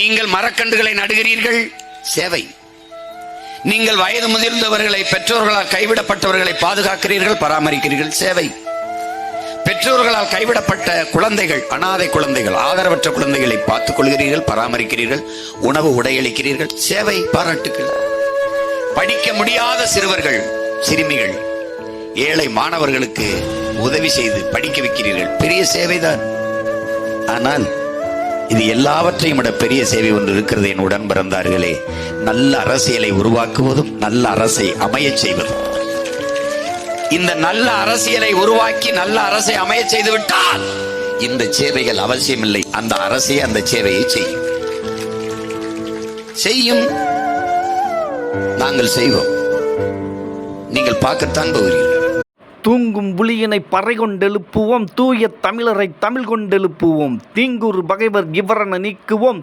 நீங்கள் மரக்கன்றுகளை நடுகிறீர்கள்? சேவை. நீங்கள் வயது முதிர்ந்தவர்களை பெற்றோர்களால் கைவிடப்பட்டவர்களை பாதுகாக்கிறீர்கள் பராமரிக்கிறீர்கள் சேவை. பெற்றோர்களால் கைவிடப்பட்ட குழந்தைகள் அனாதை குழந்தைகள் ஆதரவற்ற குழந்தைகளை பார்த்துக் கொள்கிறீர்கள் பராமரிக்கிறீர்கள் உணவு உடையளிக்கிறீர்கள் சேவை பாராட்டுக்கள். படிக்க முடியாத சிறுவர்கள் சிறுமிகள் ஏழை மாணவர்களுக்கு உதவி செய்து படிக்க வைக்கிறீர்கள். பெரிய சேவைதான். ஆனால் இது எல்லாவற்றையும் விட பெரிய சேவை ஒன்று இருக்கிறது என் உடன் பிறந்தார்களே நல்ல அரசியலை உருவாக்குவதும் நல்ல அரசை அமையச் செய்வதும். இந்த நல்ல அரசியலை உருவாக்கி நல்ல அரசை அமைய செய்து விட்டால் இந்த சேவைகள் அவசியமில்லை. அந்த அரசே அந்த சேவையை செய்யும். செய்யும் நாங்கள் செய்வோம். நீங்கள் பார்க்கத்தான் போகிறீர்கள். தூங்கும் புலியினை பறை கொண்டெழுப்புவோம் தூய தமிழரை தமிழ் கொண்டெழுப்புவோம் தீங்குறு பகைவர் இவரென நீக்குவோம்.